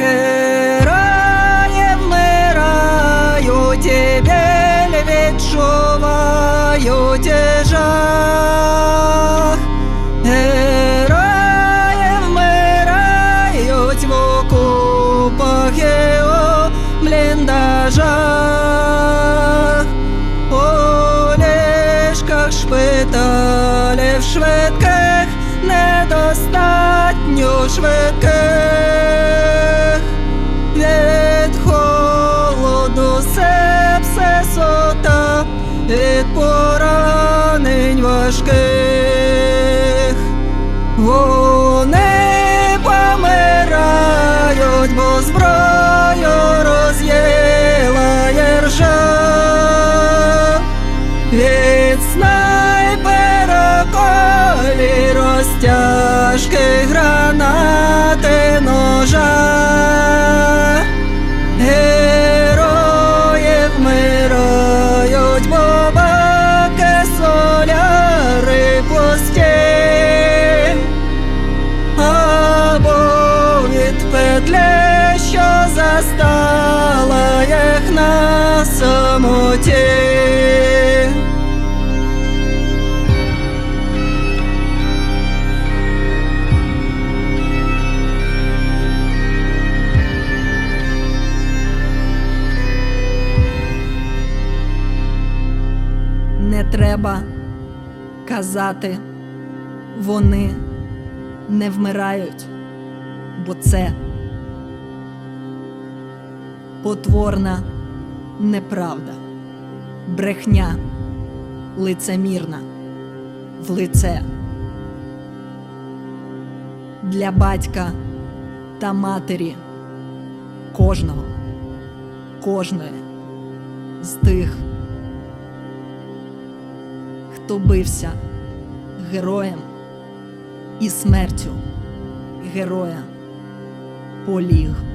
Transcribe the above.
Герої вмирають і біль відчувають і жах. Герої в окопах і у бліндажах. У ліжках шпиталів швидких недостатньо швидких важких. Вони помирають, бо зброю роз'їла іржа. Від снайпера колі розтяжки від що застала їх на самоті. Не треба казати, вони не вмирають, бо це потворна неправда, брехня лицемірна в лице. Для батька та матері кожного, кожної з тих, хто бився героєм і смертю героя поліг.